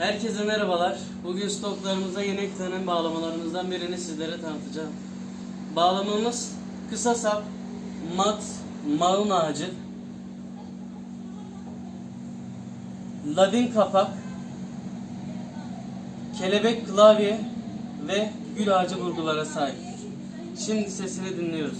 Herkese merhabalar. Bugün stoklarımıza yeni eklenen bağlamalarımızdan birini sizlere tanıtacağım. Bağlamamız kısa sap, mat, maun ağacı, ladin kapak, kelebek klavye ve gül ağacı vurgulara sahip. Şimdi sesini dinliyoruz.